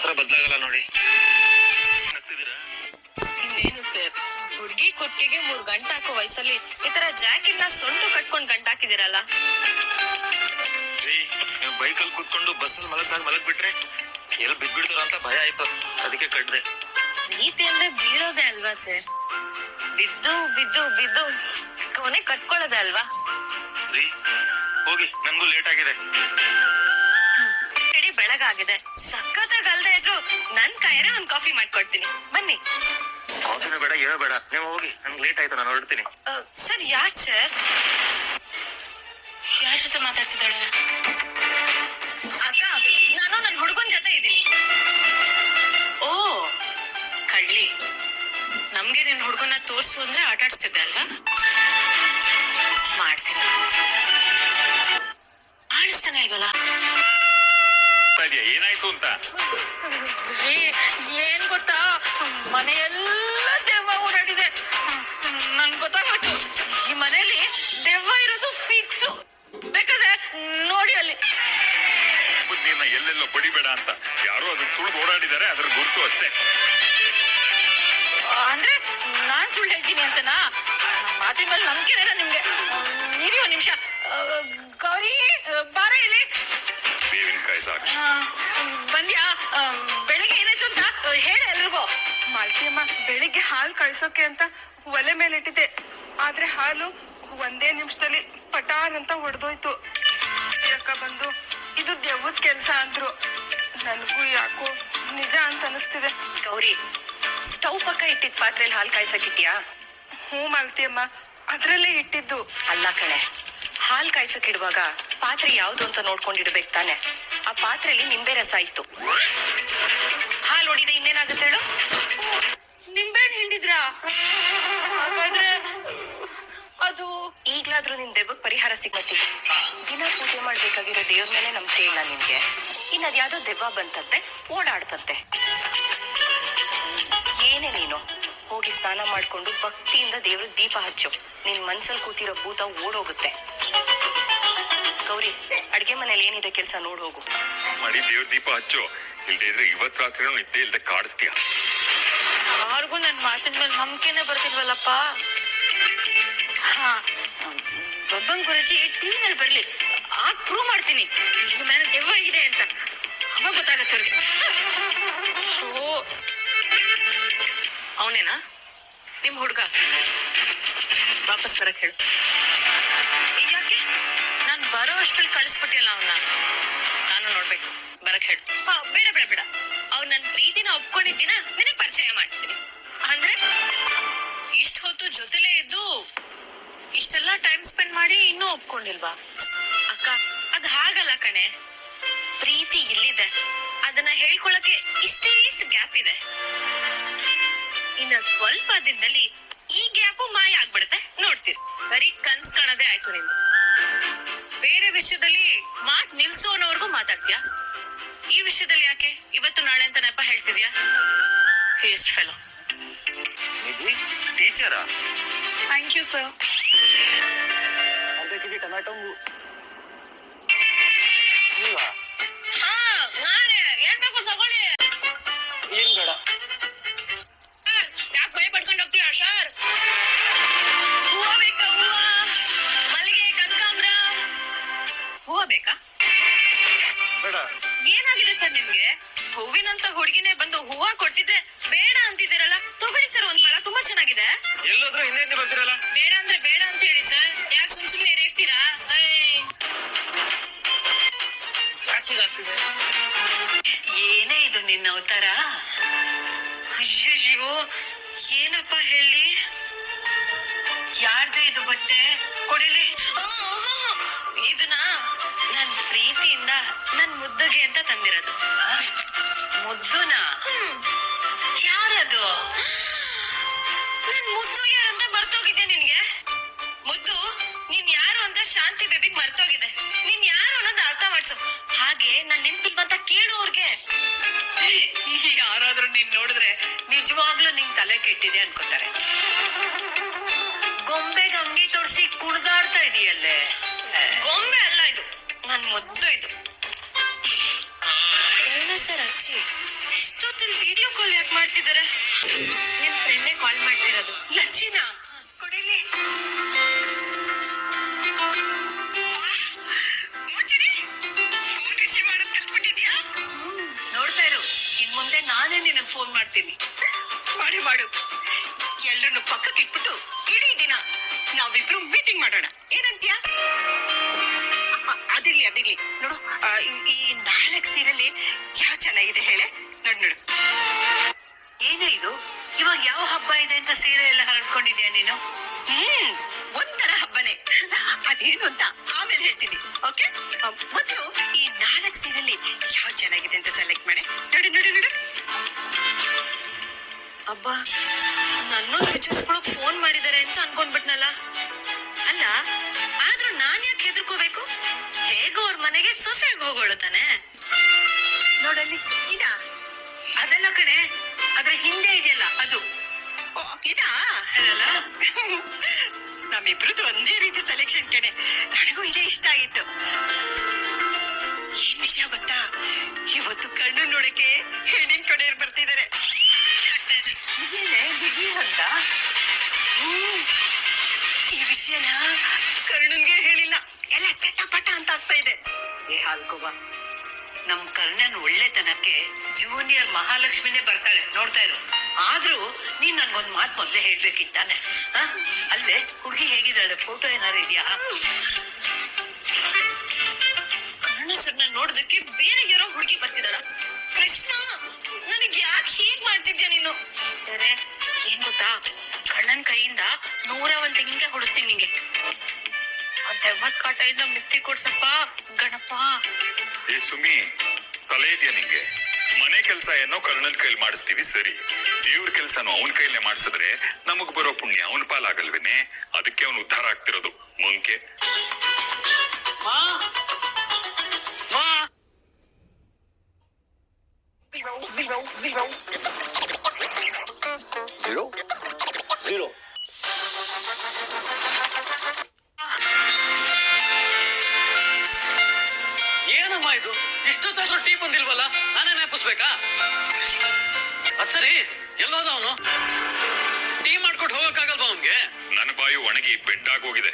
ಮಾತ್ರ ಬದಲಾಗಲ್ಲ ನೋಡಿ. ಇನ್ನೇನು ಸರ್? ಹುಡ್ಗಿ ಕುತ್ತಿಗೆಗೆ ಮೂರ್ ಗಂಟೆ ಹಾಕೋ ವಯಸ್ಸಲ್ಲಿ ಈ ತರ ಜಾಕೆಟ್ನ ಸೊಂಟು ಕಟ್ಕೊಂಡ್ ಗಂಟ ಹಾಕಿದಿರಲ್ಲ ರೀ ನೀವು ಬೈಕಲ್ಲಿ ಕೂತ್ಕೊಂಡು ಬಸ್ಸಲ್ಲಿ ಮಲಗ್ದಾಗ ಮಲಗ್ ಬಿಟ್ರೆ ಎಲ್ಲಿ ಬಿದ್ಬಿಡ್ತಾರ ಅಂತ ಭಯ ಆಯ್ತು. ಅದಕ್ಕೆ ಕಟ್ದೆ. ನೀತಿ ಅಂದ್ರೆ ಬೀಳೋದೇ ಅಲ್ವಾ ಸರ್? ಬಿದ್ದು ಬಿದ್ದು ಬಿದ್ದು ಕೊನೆ ಕಟ್ಕೊಳ್ಳೋದೇ ಅಲ್ವಾ? ರೀ ಹೋಗಿ ನನ್ಗೂ ಲೇಟ್ ಆಗಿದೆ. ಬೆಳಗಾಗಿದೆ ಸಖತ್ತಾಗಿ ಅಲ್ದೇ ಇದ್ರು ನನ್ ಕೈರೆ ಒಂದ್ ಕಾಫಿ ಮಾಡ್ಕೊಡ್ತೀನಿ. ಬನ್ನಿ. ಕಾಫಿನೂ ಬೇಡ ಏನೂ ಬೇಡ ನೀವು ಹೋಗಿ. ನನ್ಗೆ ಲೇಟ್ ಆಯ್ತು ನಾನು ಹೊರಡ್ತೀನಿ. ಸರ್ ಯಾಕ್ ಸರ್? ಯಾರ ಜೊತೆ ಮಾತಾಡ್ತಿದ್ದಾಳೆ? ಅಕ್ಕ ನಾನು ನನ್ನ ಹುಡುಗನ ಜೊತೆ ಇದ್ದೀನಿ. ಓ ಕಳ್ಳಿ. ನಮ್ಗೆ ನಿನ್ ಹುಡ್ಗನ್ನ ತೋರ್ಸು ಅಂದ್ರೆ ಆಟಾಡ್ಸ್ತಿದ್ದೆ ಅಲ್ವಾ? ಮಾಡ್ತೀನಿ. ಏನಾಯ್ತು ಅಂತ ಏನ್ ಗೊತ್ತಾ? ಮನೆಯೆಲ್ಲ ದೆವ್ವ ಓಡಾಡಿದೆ. ನನ್ ಗೊತ್ತಾಗ್ಬಿಟ್ಟು ಈ ಮನೆಯಲ್ಲಿ ದೆವ್ವ ಇರೋದು ಫಿಕ್ಸ್ ಬೇಕಾದ್ರೆ ನೋಡಿ ಅಲ್ಲಿ. ಬುದ್ಧಿಯನ್ನ ಎಲ್ಲೆಲ್ಲೋ ಬಡಿಬೇಡ ಅಂತ. ಯಾರೋ ಅದನ್ನ ತುಳಿದು ಓಡಾಡಿದಾರೆ ಅದ್ರ ಗುರುತು ಅಷ್ಟೇ. ಅಂದ್ರೆ ನಾನ್ ಸುಳ್ಳು ಹೇಳ್ತೀನಿ ಅಂತನಾ? ಮಾತಿನ ಮೇಲೆ ನಂಬಿಕೆ ಇಲ್ಲ ನಿಮ್ಗೆ. ಇರಿ ಒಂದ್ ನಿಮಿಷ. ಗೌರಿ ಬಾರ ಇಲ್ಲಿ. ಸಾಕ್ಷಿ ಆ, ಬಂದ್ಯಾ? ಆ, ಬೆಳಿಗ್ಗೆ ಏನಾಯ್ತು ಅಂತ ಹೇಳಿ ಎಲ್ರಿಗೂ. ಮಾಲ್ತಿಯಮ್ಮ ಬೆಳಿಗ್ಗೆ ಹಾಲು ಕಾಯಿಸೋಕೆ ಅಂತ ಒಲೆ ಮೇಲೆ ಇಟ್ಟಿದ್ದೆ ಆದ್ರೆ ಹಾಲು ಒಂದೇ ನಿಮಿಷದಲ್ಲಿ ಪಟಾನ್ ಅಂತ ಒಡೆದೋಯ್ತು. ಅಕ್ಕ ಬಂದು ಇದು ದೆವ್ವದ ಕೆಲ್ಸ ಅಂದ್ರು. ನನ್ಗೂ ಯಾಕೋ ನಿಜ ಅಂತ ಅನಿಸ್ತಿದೆ. ಗೌರಿ ಸ್ಟವ್ ಪಕ್ಕ ಇಟ್ಟಿದ್ ಪಾತ್ರೆಯಲ್ಲಿ ಹಾಲು ಕಾಯ್ಸಕ್ಕಿಟ್ಯಾ ಹ್ಞೂ ಮಾಲ್ತಿಯಮ್ಮ ಅದ್ರಲ್ಲೇ ಇಟ್ಟಿದ್ದು. ಅಲ್ಲ ಕಣೆ ಹಾಲ್ ಕಾಯ್ಸಕ್ ಇಡುವಾಗ ಪಾತ್ರೆ ಯಾವ್ದು ಅಂತ ನೋಡ್ಕೊಂಡಿಡ್ಬೇಕು ತಾನೆ. ಆ ಪಾತ್ರೆಯಲ್ಲಿ ನಿಂಬೆ ರಸ ಇತ್ತು. ಹಾಲು ಹೊಡಿದೆ ಇನ್ನೇನಾಗುತ್ತೆ ಹೇಳು? ನಿಂಬೆ ಹಿಂಡಿದ್ರ? ಹಾಗಾದ್ರೆ ಅದು ಈಗ್ಲಾದ್ರೂ ನಿನ್ ದೆಬ್ಬಕ್ ಪರಿಹಾರ ಸಿಗತ್ತೆ ದಿನ ಪೂಜೆ ಮಾಡ್ಬೇಕಾಗಿರೋ ದೇವ್ರ ಮೇಲೆ ನಂಬಿಕೆ ಇಲ್ಲ ನಿನ್ಗೆ. ಇನ್ ಅದ್ಯಾವ್ದೋ ದೆವ್ವ ಬಂತಂತೆ, ಓಡಾಡ್ತಂತೆ. ಏನೇ ನೀನು, ಹೋಗಿ ಸ್ನಾನ ಮಾಡ್ಕೊಂಡು ಭಕ್ತಿಯಿಂದ ದೇವ್ರಿಗೆ ದೀಪ ಹಚ್ಚು. ನಿನ್ ಮನ್ಸಲ್ಲಿ ಕೂತಿರೋ ಭೂತ ಓಡೋಗುತ್ತೆ. ಗೌರಿ ಅಡ್ಗೆ ಮನೇಲಿ ಏನಿದೆ ಕೆಲ್ಸ ನೋಡ್ ಹೋಗು. ಮಾಡಿ ದೇವ್ರ ದೀಪ ಹಚ್ಚು. ಇಲ್ದೇ ಇದ್ರೆ ಇವತ್ ರಾತ್ರಿ ನಿದ್ದೆ ಇಲ್ದೆ ಕಾಡಿಸ್ತೀಯ? ಯಾರಿಗೂ ನನ್ ಮಾತಿನ ಮೇಲೆ ನಂಬಿಕೆನೆ ಬರ್ತಿಲ್ವಲ್ಲಪ್ಪ ಹಾ ಬಬ್ಬನ್ ಗುರುಜಿ ಟಿವಿನಲ್ಲಿ ಬರ್ಲಿ. ಆ ಪ್ರೂವ್ ಮಾಡ್ತೀನಿ. ಮೇಲೆ ದೆವ್ವ ಇದೆ ಅಂತ. ಅವಾಗ ಗೊತ್ತಾಗತ್ತೆ ಅವ್ರಿಗೆ. ಓ ಅವನೇನಾ? ನಿಮ್ ಹುಡ್ಗ. ವಾಪಸ್ ಬರಕ್ ಹೇಳು. ನಾನ್ ಕಳಿಸ್ಬಿಟ್ಟಿಲ್ಲ ಅವನ್ನ ನಾನು ನೋಡ್ಬೇಕು. ಬರಕ್ ಹೇಳು. ಬೇಡ ಬೇಡ ಬೇಡ. ಅವ್ ನನ್ ಪ್ರೀತಿನ ಒಪ್ಕೊಂಡಿದ್ದೀನ ನಿನಗ್ ಪರಿಚಯ ಮಾಡಿಸ್ತೀನಿ. ಅಂದ್ರೆ? ಇಷ್ಟ ಹೊತ್ತು ಜೊತೆಲೇ ಇದ್ದು ಇಷ್ಟೆಲ್ಲಾ ಟೈಮ್ ಸ್ಪೆಂಡ್ ಮಾಡಿ ಇನ್ನೂ ಒಪ್ಕೊಂಡಿಲ್ವಾ? ಅಕ್ಕ ಅದ್ ಹಾಗಲ್ಲ ಕಣೆ. ಪ್ರೀತಿ ಇಲ್ಲಿದೆ. ಅದನ್ನ ಹೇಳ್ಕೊಳಕ್ಕೆ ಇಷ್ಟೇ ಇಷ್ಟ ಗ್ಯಾಪ್ ಇದೆ. ಇನ್ನ ಸ್ವಲ್ಪ ದಿನದಲ್ಲಿ ಈ ಗ್ಯಾಪು ಮಾಯ ಆಗ್ಬಿಡುತ್ತೆ. ನೋಡ್ತೀರಿ. ಬರೀ ಕನ್ಸ್ ಕಾಣೋದೇ ಆಯ್ತು ನಿಂದು. ಬೇರೆ ವಿಷಯದಲ್ಲಿ ಮಾತ್ ಅನ್ನೋವರೆಗೂ ಮಾತಾಡ್ತೀಯಾ? ಈ ವಿಷಯದಲ್ಲಿ ಯಾಕೆ? ಇವತ್ತು ನಾಳೆ ಅಂತ ನೆಪ ಹೇಳ್ತಿದ್ಯಾ ಫೇಸ್ಟ್ ಫೆಲೋ ನಿಧಿ ಟೀಚರಾ ಥ್ಯಾಂಕ್ ಯು ಸರ್ ಅದಕ್ಕೆ ಟೊಮ್ಯಾಟೊ ಚೆನ್ನಾಗಿದೆ? ಎಲ್ಲೋದ್ರೂ ಹಿಂದೆ ಹಿಂದೆ ಬರ್ತೀರಲ್ಲ? ಬೇಡ ಅಂದ್ರೆ ಬೇಡ ಅಂತ ಹೇಳಿ ಸರ್. ಯಾಕೆ ಸುಮ್ ಸುಮ್ನೆ ರೇಗ್ತೀರಾ ಏಯ್. ಯಾಕೆ ಹೀಗಾಗ್ತಿದೆ ಏನೇ ಇದು ನಿನ್ನ ಅವತಾರ? ಅಯ್ಯಯ್ಯೋ ಏನಪ್ಪ ಹೇಳಿ? ಯಾರ್ದೇ ಇದು ಬಟ್ಟೆ? ಕೊಡಿಲಿ. ಇದನ್ನ ನನ್ ಪ್ರೀತಿಯಿಂದ ನನ್ ಮುದ್ದುಗೆ ಅಂತ ತಂದಿರೋದು. ಮುದ್ದುನ? ಯಾರದು? ನನ್ ಮುದ್ದು ಯಾರಂತ ಮರ್ತೋಗಿದ್ಯಾ ನಿನ್ಗೆ? ಮುದ್ದು ನೀನ್ ಯಾರು ಅಂತ ಶಾಂತಿ ಬೇಬಿಗ್ ಮರ್ತೋಗಿದೆ. ನೀನ್ ಯಾರು ಅನ್ನೋದು ಅರ್ಥ ಮಾಡ್ಸು. ಹಾಗೆ ನಾನ್ ನೆನ್ಪಿಲ್ವಂತ ಕೇಳು ಅವ್ರಿಗೆ. ಯಾರಾದ್ರೂ ನೀನ್ ನೋಡಿದ್ರೆ ನಿಜವಾಗ್ಲೂ ನಿನ್ ತಲೆ ಕೆಟ್ಟಿದೆ ಅನ್ಕೋತಾರೆ. ಗೊಂಬೆಗೆ ಅಂಗಿ ತೋರಿಸಿ ಕುಡ್ದಾಡ್ತಾ ಇದೀಯಲ್ಲೇ? ಗೊಂಬೆ ಅಲ್ಲ ಇದು. ನನ್ ಮುದ್ದು ಇದು. ಸರ್ ಅಜ್ಜಿ ಇಷ್ಟೊತ್ತಲ್ಲಿ ವಿಡಿಯೋ ಕಾಲ್ ಯಾಕೆ ಮಾಡ್ತಿದ್ದಾರೆ ನಿಮ್ ಫ್ರೆಂಡೇ ಕಾಲ್ ಮಾಡ್ತಿರೋದು. ಲಚ್ಚಿನಾ ಕೊಡಿಲಿ. ನೋಡ್ತಾ ಇರು. ಇನ್ ಮುಂದೆ ನಾನೇ ನಿನಗ್ ಫೋನ್ ಮಾಡ್ತೀನಿ. ಮಾಡಿ ಮಾಡು. ಎಲ್ರನ್ನು ಪಕ್ಕಕ್ಕೆ ಇಟ್ಬಿಟ್ಟು ಇಡೀ ದಿನ ನಾವಿಬ್ರು ಮೀಟಿಂಗ್ ಮಾಡೋಣ. ಏನಂತೀಯ? ಅದಿರ್ಲಿ ಅದಿರ್ಲಿ. ನೋಡು ಈ- ಈ ನಾಲ್ಕು ಸೀರಲ್ಲಿ ಯಾವ ಚೆನ್ನಾಗಿದೆ ಹೇಳೆ? ನೋಡ್ ನೋಡು. ಏನೇ ಇದು? ಇವಾಗ ಯಾವ ಹಬ್ಬ ಇದೆ ಅಂತ ಸೀರೆ ಎಲ್ಲ ಹರಡ್ಕೊಂಡಿದ್ಯಾ ನೀನು? ಹ್ಮ್ ಒಂಥರ ಹಬ್ಬನೇ. ಅದೇನು ಅಂತ ಆಮೇಲೆ ಹೇಳ್ತೀನಿ ಓಕೆ? ಮೊದಲು ಈ ನಾಲ್ಕು ಸೀರೆಯಲ್ಲಿ ಯಾವ ಚೆನ್ನಾಗಿದೆ ಅಂತ ಸೆಲೆಕ್ಟ್ ಮಾಡಿ. ನೋಡು ನೋಡು ನೋಡು. ಅಬ್ಬ ನನ್ನನ್ನು ವಿಚಾರಿಸ್ಕೊಳಕ್ ಫೋನ್ ಮಾಡಿದ್ದಾರೆ ಅಂತ ಅನ್ಕೊಂಡ್ಬಿಟ್ನಲ್ಲ? ಅಲ್ಲ ಆದ್ರೂ ನಾನ್ ಯಾಕೆ ಹೆದರ್ಕೋಬೇಕು? ಹೇಗೋ ಅವ್ರ ಮನೆಗೆ ಸೊಸೆಗೆ ಹೋಗೋಳು ತಾನೆ. ನೋಡಲ್ಲಿ? ಇದಾ? ಅದೆಲ್ಲ ಕಣೆ ಅದ್ರ ಹಿಂದೆ ಇದೆಯಲ್ಲ ಅದು. ಓ ಇದಾ? ಹೇಳಲ್ಲ? ನಮ್ಮಿಬ್ರದ್ದು ಒಂದೇ ರೀತಿ ಸೆಲೆಕ್ಷನ್ ಕಣೆ. ನನಗೂ ಇದೇ ಇಷ್ಟ ಆಗಿತ್ತು. ಏನ್ ವಿಷಯ ಗೊತ್ತಾ? ಇವತ್ತು ಕಣ್ಣು ನೋಡಕ್ಕೆ ಹೆಣ್ಣಿನ ಕಡೆಯವ್ರು ಬರ್ತಿದ್ದಾರೆ. ಅಂತ? ಹ್ಮ್. ಈ ವಿಷಯನ ಕರ್ಣನ್ಗೆ ಹೇಳಿಲ್ಲ. ಎಲ್ಲ ಚಟಪಟ ಅಂತ ಆಗ್ತಾ ಇದೆ. ಏ ಹಾಲ್ಕೋಬ ನಮ್ ಕರ್ಣನ್ ಒಳ್ಳೆತನಕ್ಕೆ ಜೂನಿಯರ್ ಮಹಾಲಕ್ಷ್ಮಿನೇ ಬರ್ತಾಳೆ, ನೋಡ್ತಾ ಇರು. ಆದ್ರೂ ನೀನ್ ನನ್ಗೊಂದ್ ಮಾತ್ ಮೊದ್ಲೇ ಹೇಳ್ಬೇಕಿತ್ತಾನೆ? ಅಲ್ವೇ, ಹುಡುಗಿ ಹೇಗಿದ್ದಾಳೆ? ಫೋಟೋ ಏನಾರು ಇದೆಯಾ? ಕರ್ಣ ಸರ್ನ ನೋಡೋದಕ್ಕೆ ಬೇರೆ ಯಾರೋ ಹುಡುಗಿ ಬರ್ತಿದ್ದಾಳ ಕೃಷ್ಣ, ನನಗೆ ಯಾಕೆ ಹೀಗ್ ಮಾಡ್ತಿದ್ಯಾ ನೀನು? ಏನ್ ಗೊತ್ತಾ? ಕಣ್ಣನ್ ಕೈಯಿಂದ ನೂರ ಒಂದ್ ತೆಂಗಿನಕಾಯಿ ಹೊಡಿಸ್ತೀನಿ ನಿಂಗೆ. ಆ ದೆವ್ವದ್ ಕಾಟದಿಂದ ಮುಕ್ತಿ ಕೊಡ್ಸಪ್ಪ ಗಣಪ. ಏ ಸುಮಿ ತಲೆ ಇದೆಯಾ ನಿಂಗೆ? ಮನೆ ಕೆಲಸ ಏನೋ ಕರ್ಣನ್ ಕೈಲಿ ಮಾಡಿಸ್ತೀವಿ ಸರಿ. ದೇವ್ರ ಕೆಲ್ಸನೂ ಅವನ್ ಕೈಲೇ ಮಾಡಿಸಿದ್ರೆ ನಮಗ್ ಬರೋ ಪುಣ್ಯ ಅವನ ಪಾಲಾಗಲ್ವೇನೆ? ಅದಕ್ಕೆ ಅವನು ಉದ್ಧಾರ ಆಗ್ತಿರೋದು. ಮುಂಕೆ. Zero. ಝೀರೋ ಏನಮ್ಮ ಇದು? ಇಷ್ಟೊತ್ತಾದ್ರೂ ಟೀ ಬಂದಿಲ್ವಲ್ಲ? ನಾನೇ ನೆನಪಿಸ್ಬೇಕಾ? ಅದ್ ಸರಿ ಎಲ್ಲೋದ ಅವನು? ಟೀ ಮಾಡ್ಕೊಟ್ ಹೋಗಕ್ಕಾಗಲ್ವಾ ಅವನ್ಗೆ? ನನ್ ಬಾಯಿ ಒಣಗಿ ಬೆಂಡಾಗೋಗಿದೆ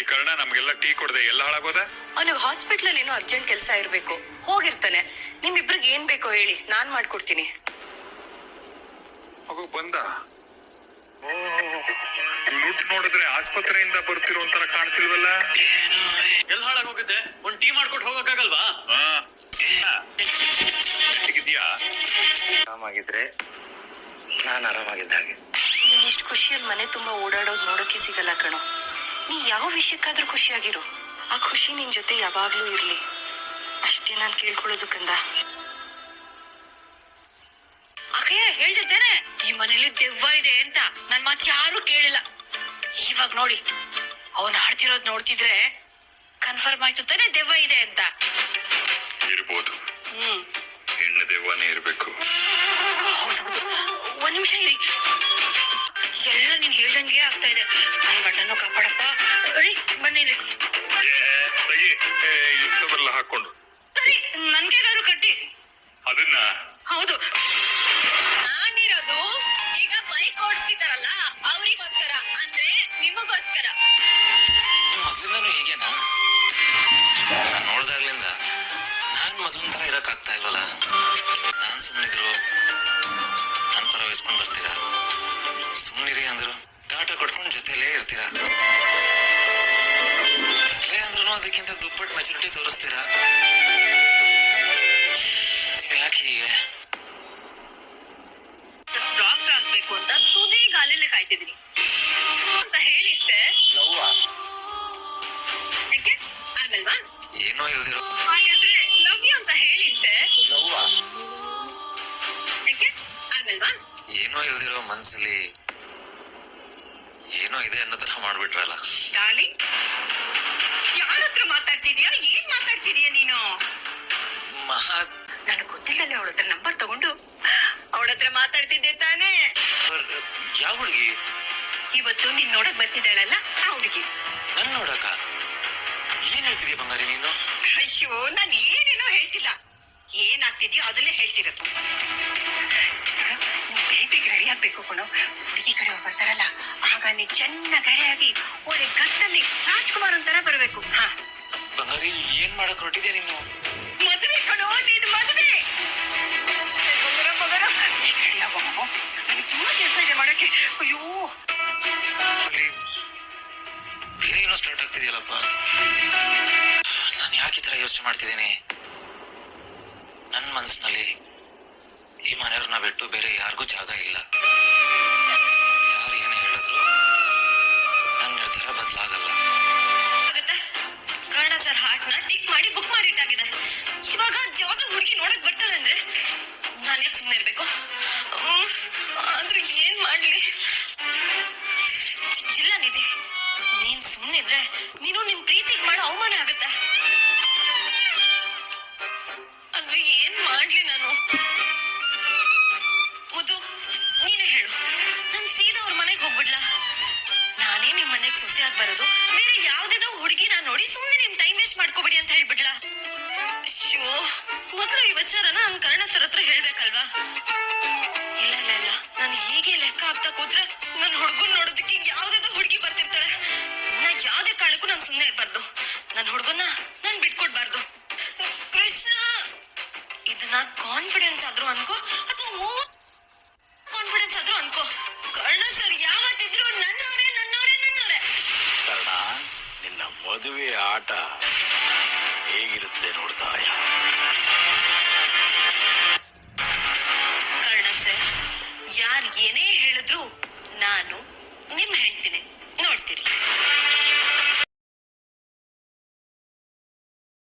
ಈ ಕಾರಣ ನಮ್ಗೆಲ್ಲ ಟೀ ಕೊಡದೆ ಎಲ್ಲ ಹಾಳಾಗೋದ? ಅವನಿಗೆ ಹಾಸ್ಪಿಟ್ಲ್ ಅಲ್ಲಿ ಏನೋ ಅರ್ಜೆಂಟ್ ಕೆಲಸ ಇರ್ಬೇಕು. ಹೋಗಿರ್ತಾನೆ. ನಿಮ್ಮಿಬ್ರಿಗೆ ಏನ್ ಬೇಕೋ ಹೇಳಿ ನಾನ್ ಮಾಡ್ಕೊಡ್ತೀನಿ. ಮಗು ಬಂದ? ಹುಟ್ಟು ನೋಡಿದ್ರೆ ಆಸ್ಪತ್ರೆಯಿಂದ ಬರ್ತಿರೋ ಒಂಥರ ಕಾಣ್ತಿಲ್ವಲ್ಲ? ಎಲ್ ಹಾಳಾಗ್ ಹೋಗಿದ್ದೆ ಒಂದ್ ಟೀ ಮಾಡ್ಕೊಟ್ಟು ಹೋಗಕ್ಕಾಗಲ್ವಾ? ಆರಾಮಾಗಿದ್ರೆ ನಾನು ಆರಾಮಾಗಿದ್ದ ಹಾಗೆ. ನೀನ್ ಇಷ್ಟು ಖುಷಿಯಲ್ಲಿ ಮನೆ ತುಂಬಾ ಓಡಾಡೋದ್ ನೋಡೋಕೆ ಸಿಗಲ್ಲ ಕಣೋ. ನೀ ಯಾವ ವಿಷಯಕ್ಕಾದ್ರೂ ಖುಷಿಯಾಗಿರು. ಆ ಖುಷಿ ನಿನ್ ಜೊತೆ ಯಾವಾಗ್ಲೂ ಇರ್ಲಿ. ಅಷ್ಟೇ ನಾನ್ ಕೇಳ್ಕೊಳ್ಳೋದು ಕಂದ. ಅಕ್ಕಯ್ಯ ಹೇಳ್ತಿದ್ದೇನೆ. ಈ ಮನೇಲಿ ದೆವ್ವ ಇದೆ ಅಂತ. ನನ್ ಮಾತ್ ಯಾರು ಕೇಳಿಲ್ಲ. ಇವಾಗ ನೋಡಿ ಅವನ್ ಆಡ್ತಿರೋದ್ ನೋಡ್ತಿದ್ರೆ ಕನ್ಫರ್ಮ್ ಆಯ್ತು ತಾನೇ ದೆವ್ವ ಇದೆ ಅಂತ. ಇರ್ಬೋದು. ಹ್ಮ್. ಹೆಣ್ಣು ದೆವ್ವನೇ ಇರ್ಬೇಕು. ಹೌದೌದು ಒಂದ್ ನಿಮಿಷ ಇರಿ. ಎಲ್ಲ ನೀನ್ ಹೇಳ್ದಂಗೆ ಆಗ್ತಾ ಇದೆ. ನನ್ ಗಂಡನ್ನು ಕಾಪಾಡಪ್ಪ. ರೀ ಬನ್ನಿ ಇಲ್ಲಿ. ಇಂಥವೆಲ್ಲ ಹಾಕೊಂಡು ಸರಿ ನನ್ಗೇನಾದ್ರು ಕಟ್ಟಿ. ಅದನ್ನ? ಹೌದು. ನಾನಿರೋದು ಈಗ ಬೈಕ್ ಓಡಿಸ್ತಿದಾರಲ್ಲ, ಅವರಿಗೋಸ್ಕರ, ಅಂದ್ರೆ ನಿಮಗೋಸ್ಕರ. ಮೊದ್ಲಿಂದಾನು ಹೀಗೇನಾ? ನಾನ್ ನೋಡ್ದಾಗ್ಲಿಂದ, ನಾನ್ ಮೊದ್ಲಿನ ತರ ಇರಕ್ ಆಗ್ತಾ ಇಲ್ವಲ್ಲ? ನಾನ್ ಸುಮ್ಮನಿದ್ರು ನನ್ ಪರ ವಹಿಸ್ಕೊಂಡ್ ಬರ್ತೀರಾ? ಸುಮ್ನಿರಿ ಅಂದ್ರು, ಕಾಟ ಕೊಟ್ಕೊಂಡ್ ಜೊತೆಲೇ ಇರ್ತೀರಾ? ತರ್ಲೆ ಅಂದ್ರೂ ಅದಕ್ಕಿಂತ ದುಪ್ಪಟ್ಟು ಮೆಚುರಿಟಿ ತೋರಿಸ್ತೀರಾ? ಕಾಯ್ತಿದೀನಿ ಅಂತ ಹೇಳಿ ಸರ್. ಯಾಕೆ? ಆಗಲ್ವಾ? ಏನೋ ಇಲ್ದಿರೋ ಹಾಗಾದ್ರೆ ಲವ್ ಯು ಅಂತ ಹೇಳಿ ಸರ್. ಯಾಕೆ? ಆಗಲ್ವಾ? ಏನೋ ಇಲ್ದಿರೋ ಮನ್ಸಲ್ಲಿ ಏನೋ ಇದೆ ಅನ್ನೋ ತರ ಮಾಡ್ಬಿಟ್ರಲ್ಲ. ಡಾರ್ಲಿಂಗ್ ಯಾರ ಹತ್ರ ಮಾತಾಡ್ತಿದ್ಯಾ? ಏನ್ ಮಾತಾಡ್ತಿದ್ಯಾ ನೀನು? ಮಹಾ ನನಗೆ ಗೊತ್ತಿಲ್ಲ ಅವಳ ಹತ್ರ ನಂಬರ್ ತಗೊಂಡು ಅವಳ ಹತ್ರ ಮಾತಾಡ್ತಿದ್ದೆ ತಾನೇ. ಯಾವ ಹುಡುಗಿ? ಇವತ್ತು ನಿನ್ ನೋಡಕ್ ಬರ್ತಿದ್ದಾಳಲ್ಲ ಆ ಹುಡುಗಿ. ನನ್ ನೋಡಕ ಏನ್ ಹೇಳ್ತಿದ್ಯಾ ಬಂಗಾರಿ ನೀನು? ಅಯ್ಯೋ ನಾನ್ ಏನೇನೋ ಹೇಳ್ತಿಲ್ಲ. ಏನಾಗ್ತಿದ್ಯೋ ಅದನ್ನೇ ಹೇಳ್ತಿರತ್ತು ಬೇಟೆಗೆ ರೆಡಿ ಆಗ್ಬೇಕು ಕಣೋ. ಹುಡುಗಿ ಕಡೆ ಬರ್ತಾರಲ್ಲ ಆಗ ನೀ ಚೆನ್ನ ಗಡೆಯಾಗಿ ಒಳ್ಳೆ ಗತ್ತಲ್ಲಿ ರಾಜ್ಕುಮಾರ್ ಅಂತರ ಬರಬೇಕು. ಹಾ. ಬಂಗಾರಿ ಏನ್ ಮಾಡಕ್ ಹೊರಟಿದ್ಯಾ ನೀನು? ಮದುವೆ ಕಣೋ ನೀನು ಮದುವೆ. ಬಂಗಾರ ಬಂಗಾರ ರೆಡಿ ಆಗೋಣ ತುಂಬಾ ಕೆಲಸ ಇದೆ ಮಾಡಕ್ಕೆ ಅಯ್ಯೋ. ಬೇರೆ ಏನೋ ಸ್ಟಾರ್ಟ್ ಆಗ್ತಿದೆಯಲ್ಲಪ್ಪ? ನಾನು ಯಾಕೆ ಈ ಥರ ಯೋಚನೆ ಮಾಡ್ತಿದ್ದೀನಿ? ನನ್ನ ಮನಸ್ಸಿನಲ್ಲಿ ಈ ಮನೆಯವ್ರನ್ನ ಬಿಟ್ಟು ಬೇರೆ ಯಾರಿಗೂ ಜಾಗ ಇಲ್ಲ. ಯಾರು ಏನೇ ಹೇಳಿದ್ರು ನನ್ನ ನಿರ್ಧಾರ ಬದಲಾಗಲ್ಲ. ಕರ್ಣ ಸರ್ ಹಾರ್ಟ್ನ ಟಿಕ್ ಮಾಡಿ ಬುಕ್ ಮಾಡಿಟ್ಟಾಗಿದೆ ಇವಾಗ ಜಾಗ ಹುಡುಗಿ ನೋಡಕ್ ಬರ್ತಾಳೆ ಅಂದ್ರೆ? ನಾನು ಯಾಕೆ ಸುಮ್ಮನೆ ಇರ್ಬೇಕು ಆದ್ರೆ ಏನ್ ಮಾಡ್ಲಿ? ಹೇಳ? ಶಿವು ಮೊದಲು ಈ ವಿಚಾರನ ಅವ್ನ್ ಕರ್ಣ ಸರ್ ಹತ್ರ ಹೇಳ್ಬೇಕಲ್ವಾ? ಇಲ್ಲ ಇಲ್ಲ ಇಲ್ಲ. ನಾನು ಹೀಗೆ ಲೆಕ್ಕ ಹಾಕ್ತಾ ಕೂತ್ರೆ ನನ್ನ ಹುಡುಗನ್ ನೋಡೋದಕ್ಕೆ ಯಾವ್ದಾದ್ರು ಹುಡುಗಿ ಬರ್ತಿರ್ತಾಳೆ. ನಾ ಯಾವ್ದೇ ಕಾಳಕ್ಕೂ ನಾನು ಸುಮ್ಮನೆ ಇರ್ಬಾರ್ದು. ನನ್ನ ಹುಡುಗನ ನಾನು ಬಿಟ್ಕೊಡ್ಬಾರ್ದು. ಕೃಷ್ಣ! ಇದನ್ನ ಕಾನ್ಫಿಡೆನ್ಸ್ ಆದ್ರೂ ಅನ್ಕೋ ಅಥವಾ ಕಾನ್ಫಿಡೆನ್ಸ್ ಆದ್ರೂ ಅನ್ಕೋ. ಕರ್ಣ ಸರ್ ಯಾವತ್ತಿದ್ರು ನನ್ನವರೇ ನನ್ನವರೇ ನನ್ನವರೇ. ಕರ್ಣ, ನಿನ್ನ ಮದುವೆ ಆಟ